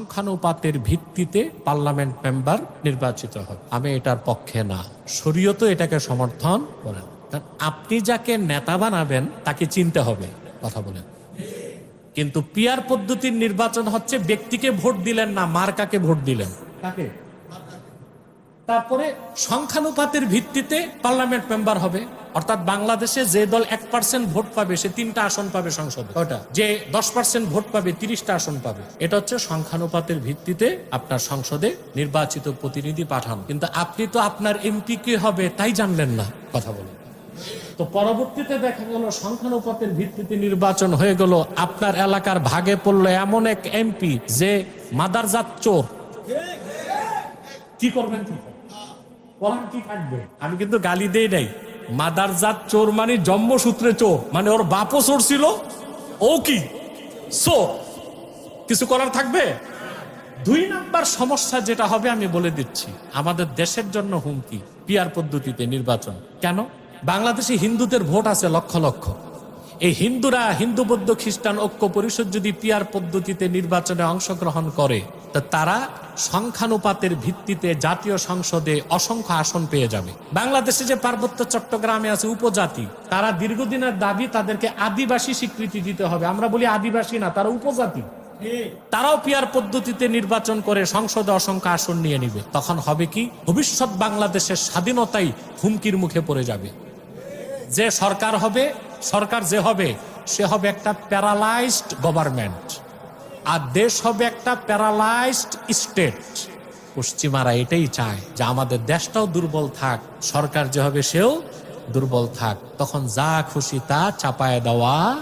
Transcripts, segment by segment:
সংখ্যানুপাতের ভিত্তিতে parliament member নির্বাচিত হবে আমি এটার পক্ষে না। শরীয়ত এটাকে সমর্থন করেন আপনি যাকে নেতা বানাবেন, তাকে চিনতে হবে, কথা বলেন। কিন্তু পিয়ার পদ্ধতির নির্বাচন হচ্ছে, ব্যক্তিকে ভোট দিলেন না, মার্কাকে ভোট দিলেন। কাকে? তারপরে সংখ্যানুপাতের ভিত্তিতে পার্লামেন্ট মেম্বার হবে। অর্থাৎ বাংলাদেশে যে দল এক পার্সেন্ট ভোট পাবে সে তিনটা আসন পাবে সংসদে। ওটা যে দশ পার্সেন্ট ভোট পাবে তিরিশটা আসন পাবে। এটা হচ্ছে সংখ্যানুপাতের ভিত্তিতে আপনার সংসদে নির্বাচিত প্রতিনিধি পাঠান। কিন্তু আপনি তো আপনার এমপি কে হবে তাই জানলেন না। কথা বলেন। তো পরবর্তীতে দেখা গেল সংখ্যানুপাতের ভিত্তিতে নির্বাচন হয়ে গেল। আপনার এলাকার ভাগে পড়ল এমন এক এমপি যে মাদারজাত চোর। কি করবেন? কি আমি কিন্তু গালি দেই নাই। মাদারজাত চোর মানে জন্মসূত্রে চোর। মানে ওর বাপও চোর ছিল, ও কি? সো কিছু করার থাকবে? দুই নাম্বার সমস্যা যেটা হবে আমি বলে দিচ্ছি, আমাদের দেশের জন্য হুমকি, পিয়ার পদ্ধতিতে নির্বাচন। কেন? বাংলাদেশে হিন্দুদের ভোট আছে লক্ষ লক্ষ। এই হিন্দুরা হিন্দু বৌদ্ধ খ্রিস্টান ঐক্য পরিষদ যদি পিয়ার পদ্ধতিতে নির্বাচনে অংশগ্রহণ করে তা তারা সংখ্যানুপাতের ভিত্তিতে জাতীয় সংসদে অসংখ্য আসন পেয়ে যাবে। বাংলাদেশে যে পার্বত্য চট্টগ্রামে আছে উপজাতি তারা দীর্ঘদিনের দাবি তাদেরকে আদিবাসী স্বীকৃতি দিতে হবে। আমরা বলি আদিবাসী না তারা উপজাতি। তারাও পিয়ার পদ্ধতিতে নির্বাচন করে সংসদে অসংখ্য আসন নিয়ে নিবে। তখন হবে কি? ভবিষ্যৎ বাংলাদেশের স্বাধীনতাই হুমকির মুখে পড়ে যাবে। যে সরকার হবে সরকার যে হবে, সে হবে একটা প্যারালাইজড গভর্নমেন্ট। আর দেশ হবে একটা প্যারালাইজড স্টেট। পশ্চিমারা এটাই চায় যে আমাদের দেশটাও দুর্বল থাক, সরকার যে হবে সেও দুর্বল থাক। তখন যা খুশি তা চাপায় দেওয়া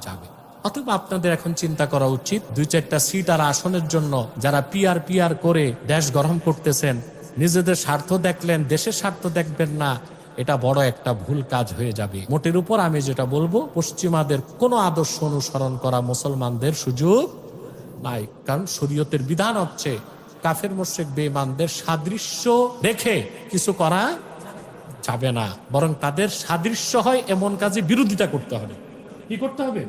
যাবে। অথবা আপনাদের এখন চিন্তা করা উচিত, দুই চারটা সিট আর আসনের জন্য যারা পিয়ার পিয়ার করে দেশ গরম করতেছেন, নিজেদের স্বার্থ দেখলেন, দেশের স্বার্থ দেখবেন না এটা বড় একটা ভুল কাজ হয়ে যাবে। মোটের উপর আমি যেটা বলব, পশ্চিমাদের কোনো আদর্শ অনুসরণ করা মুসলমানদের সুযোগ নাই। কারণ শরীয়তের বিধান হচ্ছে, কাফের মোশেক বেমানদের সাদৃশ্য রেখে কিছু করা যাবে না। বরং তাদের সাদৃশ্য হয় এমন কাজে বিরোধিতা করতে হবে। কি করতে হবে?